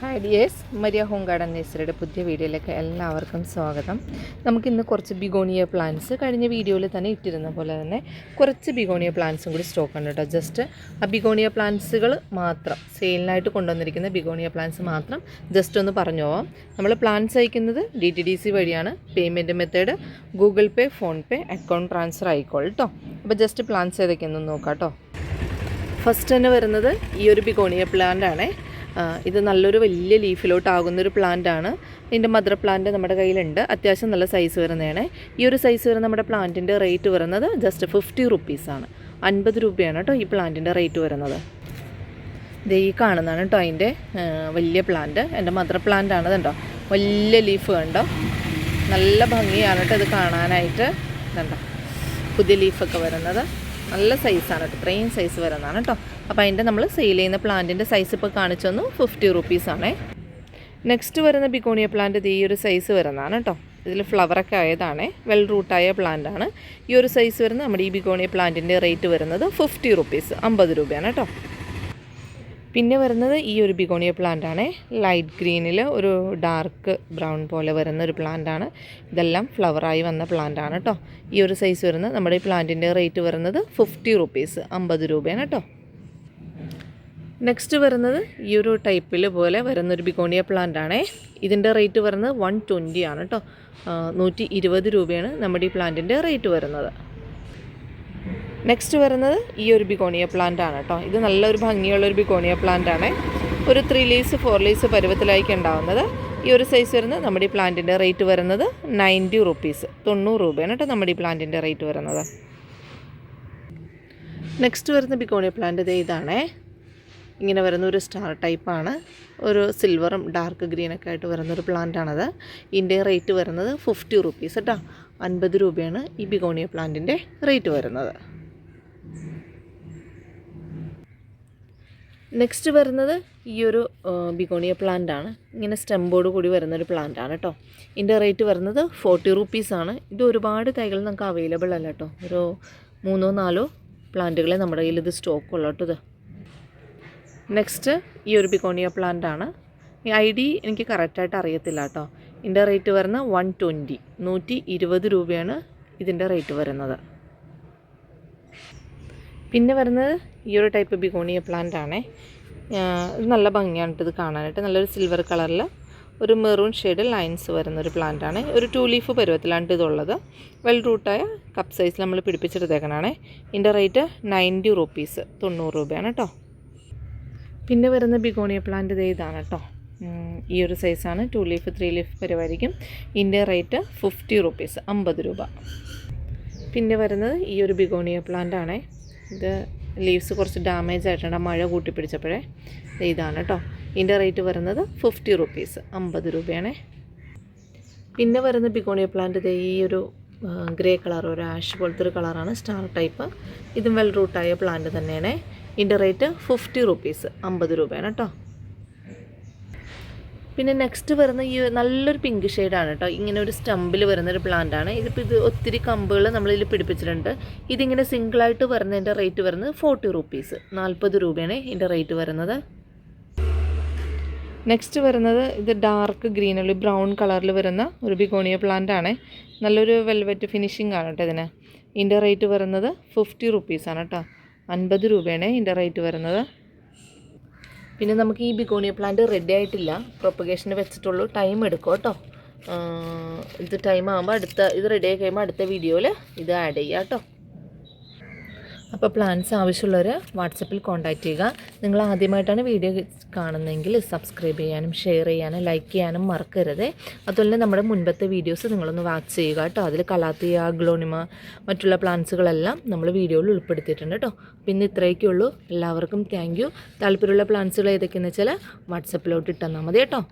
Hi dears Maria home garden നേഴ്സറിയുടെ പുതിയ വീഡിയോയിലേക്ക് എല്ലാവർക്കും സ്വാഗതം. നമുക്കിന്ന് കുറച്ച് ബിഗോണിയ പ്ലാന്റ്സ് കഴിഞ്ഞ വീഡിയോയിൽ തന്നെ ഇട്ടിരുന്ന പോലെ തന്നെ കുറച്ച് ബിഗോണിയ പ്ലാന്റ്സും കൂടി സ്റ്റോക്ക് ഉണ്ട് കേട്ടോ. ജസ്റ്റ് ആ ബിഗോണിയ പ്ലാന്റ്സുകൾ മാത്രം സെയിലിനായിട്ട് കൊണ്ടുവന്നിരിക്കുന്ന ബിഗോണിയ പ്ലാന്റ്സ് മാത്രം ജസ്റ്റ് ഒന്ന് പറഞ്ഞു പോവാം. നമ്മൾ പ്ലാന്റ്സ് അയക്കുന്നത് ഡി ടി ഡി സി വഴിയാണ്. Payment method Google pay PhonePe account transfer ആയിക്കോളും കേട്ടോ. അപ്പോൾ ജസ്റ്റ് പ്ലാന്റ്സ് ഏതൊക്കെയൊന്നും നോക്കാം കേട്ടോ. ഫസ്റ്റ് തന്നെ വരുന്നത് ഈ ഒരു ബിഗോണിയ പ്ലാന്റ് ആണ്. ഇത് നല്ലൊരു വലിയ ലീഫിലോട്ടാകുന്നൊരു ആണ് ഇതിന്റെ മദർ പ്ലാന്റ് നമ്മുടെ കയ്യിലുണ്ട്. അത്യാവശ്യം നല്ല സൈസ് വരുന്നതാണ്. ഈ ഒരു സൈസ് വരുന്ന നമ്മുടെ പ്ലാന്റിന്റെ റേറ്റ് വരുന്നത് ജസ്റ്റ് ഫിഫ്റ്റി റുപ്പീസാണ് അൻപത് രൂപയാണ് കേട്ടോ ഈ പ്ലാന്റിന്റെ റേറ്റ് വരുന്നത്. ഇത് ഈ കാണുന്നതാണ് കേട്ടോ അതിന്റെ വലിയ പ്ലാന്റ്. എന്റെ മദർ പ്ലാന്റ് ആണ് ഇതുണ്ടോ വലിയ ലീഫ് കണ്ടോ? നല്ല ഭംഗിയാണ് കേട്ടോ ഇത് കാണാനായിട്ട്. കണ്ടോ? പുതിയ ലീഫൊക്കെ വരുന്നത്. നല്ല സൈസാണ് കേട്ടോ. ഇത്രയും സൈസ് വരുന്നതാണ് കേട്ടോ. അപ്പോൾ അതിന്റെ നമ്മൾ സെയിൽ ചെയ്യുന്ന പ്ലാന്റിന്റെ സൈസ് ഇപ്പോൾ കാണിച്ചു തന്നു. ഫിഫ്റ്റി റുപ്പീസാണേ നെക്സ്റ്റ് വരുന്ന ബിഗോണിയ പ്ലാന്റ് ഈ ഒരു സൈസ് വരുന്നതാണ് കേട്ടോ. ഇതിൽ ഫ്ലവറൊക്കെ ആയതാണ്. വെൽ റൂട്ടായ ആണ്. ഈ ഒരു സൈസ് വരുന്ന നമ്മുടെ ഈ ബിഗോണിയ പ്ലാന്റിന്റെ റേറ്റ് വരുന്നത് ഫിഫ്റ്റി റുപ്പീസ് അമ്പത് രൂപയാണ് കേട്ടോ. പിന്നെ വരുന്നത് ഈ ഒരു ബിഗോണിയ പ്ലാന്റ് ആണ്. ലൈറ്റ് ഗ്രീനിൽ ഒരു ഡാർക്ക് ബ്രൗൺ പോലെ വരുന്ന ഒരു പ്ലാന്റ് ആണ്. ഇതെല്ലാം ഫ്ലവറായി വന്ന പ്ലാന്റ് ആണ് കേട്ടോ ഈ ഒരു സൈസ് വരുന്നത് നമ്മുടെ ഈ പ്ലാന്റിന്റെ റേറ്റ് വരുന്നത് ഫിഫ്റ്റി റുപ്പീസ് അമ്പത് രൂപയാണ് കേട്ടോ നെക്സ്റ്റ് വരുന്നത് ഈ ഒരു ടൈപ്പിൽ പോലെ വരുന്നൊരു ബിഗോണിയ പ്ലാന്റ് ആണേ. ഇതിന്റെ റേറ്റ് വരുന്നത് വൺ ട്വന്റി ആണ് കേട്ടോ നൂറ്റി ഇരുപത് രൂപയാണ് നമ്മുടെ ഈ പ്ലാന്റിന്റെ റേറ്റ് വരുന്നത്. നെക്സ്റ്റ് വരുന്നത് ഈ ഒരു ബിഗോണിയ പ്ലാന്റ് ആണ് കേട്ടോ ഇത് നല്ലൊരു ഭംഗിയുള്ള ഒരു ബിഗോണിയ പ്ലാന്റ് ആണ്. ഒരു ത്രീ ലീസ് ഫോർ ലീസ് പരുവത്തിലായിരിക്കും ഉണ്ടാവുന്നത്. ഈ ഒരു സൈസ് വരുന്നത് നമ്മുടെ ഈ പ്ലാന്റിന്റെ റേറ്റ് വരുന്നത് നയന്റി റുപ്പീസ് തൊണ്ണൂറ് രൂപയാണ് കേട്ടോ നമ്മുടെ ഈ പ്ലാന്റിന്റെ റേറ്റ് വരുന്നത്. നെക്സ്റ്റ് വരുന്ന ബിഗോണിയ പ്ലാന്റ് ഇത് ഇതാണേ. ഇങ്ങനെ വരുന്ന ഒരു സ്റ്റാർ ടൈപ്പാണ് ഒരു സിൽവറും ഡാർക്ക് ഗ്രീനൊക്കെ ആയിട്ട് വരുന്നൊരു പ്ലാന്റാണത് ഇതിന്റെ റേറ്റ് വരുന്നത് ഫിഫ്റ്റി റുപ്പീസ് കേട്ടോ അൻപത് രൂപയാണ് ഈ ബിഗോണിയ പ്ലാന്റിന്റെ റേറ്റ് വരുന്നത്. നെക്സ്റ്റ് വരുന്നത് ഈ ഒരു ബിഗോണിയ പ്ലാന്റ് ആണ്. ഇങ്ങനെ സ്റ്റെമ്പോട് കൂടി വരുന്ന ഒരു പ്ലാന്റ് ആണ് കേട്ടോ ഇതിന്റെ റേറ്റ് വരുന്നത് ഫോർട്ടി റുപ്പീസ് ആണ്. ഇത് ഒരുപാട് തൈകൾ നമുക്ക് അവൈലബിൾ അല്ല കേട്ടോ ഒരു മൂന്നോ നാലോ പ്ലാന്റുകളെ നമ്മുടെ കയ്യിൽ ഇത് സ്റ്റോക്ക് ഉള്ളൂ കേട്ടോ ഇത്. നെക്സ്റ്റ് ഈ ഒരു ബിഗോണിയ പ്ലാന്റ് ആണ്. ഈ ഐ ഡി എനിക്ക് കറക്റ്റായിട്ട് അറിയത്തില്ല കേട്ടോ ഇതിന്റെ റേറ്റ് വരുന്നത് വൺ ട്വന്റി നൂറ്റി ഇരുപത് രൂപയാണ് ഇതിന്റെ റേറ്റ് വരുന്നത്. പിന്നെ വരുന്നത് ഈ ഒരു ടൈപ്പ് ബിഗോണിയ പ്ലാന്റ് ആണേ. ഇത് നല്ല ഭംഗിയാണ് ഇത് കാണാനായിട്ട്. നല്ലൊരു സിൽവർ കളറിൽ ഒരു മെറൂൺ ഷെയ്ഡ് ലൈൻസ് വരുന്ന ഒരു പ്ലാന്റ് ആണ്. ഒരു ടു ലീഫ് പരുവത്തിലാണ് ഇതുള്ളത് വെൽ റൂട്ടായ കപ്പ് സൈസിൽ നമ്മൾ പിടിപ്പിച്ചെടുത്തേക്കണാണേ. ഇതിന്റെ റേറ്റ് നയന്റി റുപ്പീസ് തൊണ്ണൂറ് രൂപയാണ് കേട്ടോ പിന്നെ വരുന്ന ബിഗോണിയ പ്ലാന്റ് ഇത് ഇതാണ് കേട്ടോ ഈ ഒരു സൈസാണ് ടു ലീഫ് ത്രീ ലീഫ് പരുവായിരിക്കും. ഇതിന്റെ റേറ്റ് ഫിഫ്റ്റി റുപ്പീസ് അമ്പത് രൂപ. പിന്നെ വരുന്നത് ഈ ഒരു ബിഗോണിയ പ്ലാന്റ് ആണേ. ഇത് ലീവ്സ് കുറച്ച് ഡാമേജ് ആയിട്ടുണ്ട്. മഴ കൂട്ടി പിടിച്ചപ്പോഴേ ഇതാണ് കേട്ടോ ഇതിന്റെ റേറ്റ് വരുന്നത് ഫിഫ്റ്റി റുപ്പീസ് അമ്പത് രൂപയാണേ. പിന്നെ വരുന്ന ബിഗോണിയ പ്ലാന്റ് ഈ ഒരു ഗ്രേ കളർ ഒരു ആഷ് പോലത്തെ ഒരു കളറാണ് സ്റ്റാർ ടൈപ്പ് ഇതും വെൽ റൂട്ടായ പ്ലാന്റ് തന്നെയാണ്. ഇതിന്റെ റേറ്റ് ഫിഫ്റ്റി റുപ്പീസ് അമ്പത് രൂപയാണ് കേട്ടോ പിന്നെ നെക്സ്റ്റ് വരുന്ന ഈ നല്ലൊരു പിങ്ക് ഷെയ്ഡാണ് കേട്ടോ ഇങ്ങനെ ഒരു സ്റ്റമ്പിൽ പ്ലാന്റ് ആണ്. ഇതിപ്പോൾ ഇത് ഒത്തിരി കമ്പുകൾ നമ്മളിതിൽ പിടിപ്പിച്ചിട്ടുണ്ട്. ഇതിങ്ങനെ സിംഗിളായിട്ട് വരുന്നതിന്റെ റേറ്റ് വരുന്നത് ഫോർട്ടി റുപ്പീസ് നാൽപ്പത് രൂപയാണ് ഇതിന്റെ റേറ്റ് വരുന്നത്. നെക്സ്റ്റ് വരുന്നത് ഇത് ഡാർക്ക് ഗ്രീൻ ഗ്രീനുള്ള ബ്രൗൺ കളറിൽ വരുന്ന ഒരു ബിഗോണിയ പ്ലാന്റ് ആണ്. നല്ലൊരു വെൽവെറ്റ് ഫിനിഷിംഗ് ആണ് കേട്ടോ ഇതിന്. ഇതിന്റെ റേറ്റ് വരുന്നത് ഫിഫ്റ്റി റുപ്പീസാണ് കേട്ടോ അൻപത് രൂപയാണ് ഇതിന്റെ റേറ്റ് വരുന്നത്. പിന്നെ നമുക്ക് ഈ ബിഗോണിയ പ്ലാന്റ് റെഡി ആയിട്ടില്ല. പ്രൊപ്പഗേഷന് വെച്ചിട്ടുള്ളൂ. ടൈം എടുക്കും കേട്ടോ. ഇത് ടൈം ആകുമ്പോൾ അടുത്ത ഇത് റെഡി ആയി കഴിയുമ്പോൾ അടുത്ത വീഡിയോയിൽ ഇത് ആഡ് ചെയ്യാം കേട്ടോ. അപ്പോൾ പ്ലാൻസ് ആവശ്യമുള്ളവർ വാട്സപ്പിൽ കോൺടാക്റ്റ് ചെയ്യുക. നിങ്ങൾ ആദ്യമായിട്ടാണ് വീഡിയോ കാണുന്നതെങ്കിൽ സബ്സ്ക്രൈബ് ചെയ്യാനും ഷെയർ ചെയ്യാനും ലൈക്ക് ചെയ്യാനും മറക്കരുത്. അതുപോലെ നമ്മുടെ മുൻപത്തെ വീഡിയോസ് നിങ്ങളൊന്ന് വാച്ച് ചെയ്യുക കേട്ടോ. അതിൽ കലാത്തിയ ഗ്ലോണിമ മറ്റുള്ള പ്ലാന്റ്സുകളെല്ലാം നമ്മൾ വീഡിയോയിൽ ഉൾപ്പെടുത്തിയിട്ടുണ്ട് കേട്ടോ. പിന്നെ ഇത്രയൊക്കെ ഉള്ളൂ. എല്ലാവർക്കും താങ്ക് യു താല്പര്യമുള്ള പ്ലാന്റ്സുകൾ ഏതൊക്കെയെന്ന് വെച്ചാൽ വാട്സപ്പിലോട്ട് ഇട്ടെന്നാൽ മതി കേട്ടോ.